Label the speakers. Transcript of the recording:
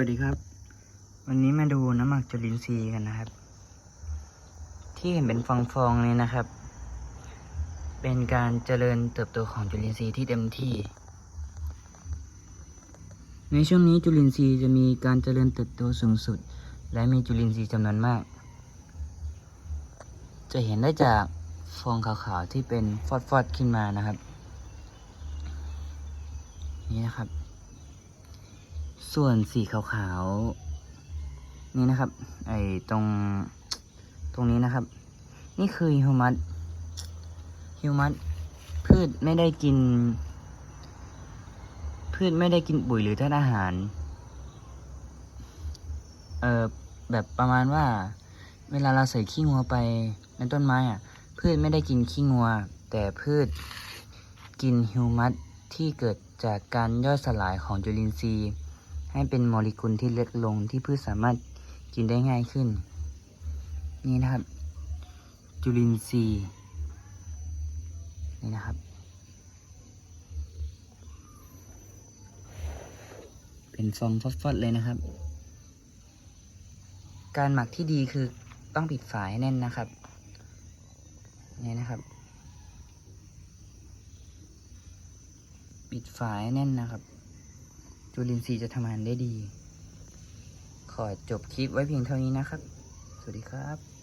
Speaker 1: วัสดีครับ วันนี้มาดูน้ำหมักจุลินทรีย์กันนะครับ ที่เห็นเป็นฟองๆเลยนะครับ เป็นการเจริญเติบโตของจุลินทรีย์ที่เต็มที่ ในช่วงนี้จุลินทรีย์จะมีการเจริญเติบโตสูงสุด และมีจุลินทรีย์จำนวนมาก จะเห็นได้จากฟองขาวๆที่เป็นฟอดๆขึ้นมานะครับ นี่นะครับ ส่วนสีขาวๆ นี่นะครับ ไอ้ตรง ตรงนี้นะครับ นี่คือฮิวมัสฮิวมัสพืชไม่ได้กิน พืชไม่ได้กินปุ๋ยหรือธาตุอาหาร เอ่อ แบบประมาณว่า เวลาเราใส่ขี้งัวไปในต้นไม้อะ พืชไม่ได้กินขี้งัว แต่พืชกินฮิวมัสที่เกิดจากการย่อยสลายของจุลินทรีย์ ให้เป็นโมเลกุลที่เล็กลงที่พืชสามารถกินได้ง่ายขึ้น นี่นะครับ จุลินทรีย์นี่นะครับ เป็นฟองฟอดๆเลยนะครับ การหมักที่ดีคือต้องปิดฝาให้แน่นนะครับนี่นะครับ ปิดฝาให้แน่นนะครับ จุลินทรีย์จะทำงานได้ดี ขอจบคลิปไว้เพียงเท่านี้นะครับ สวัสดีครับ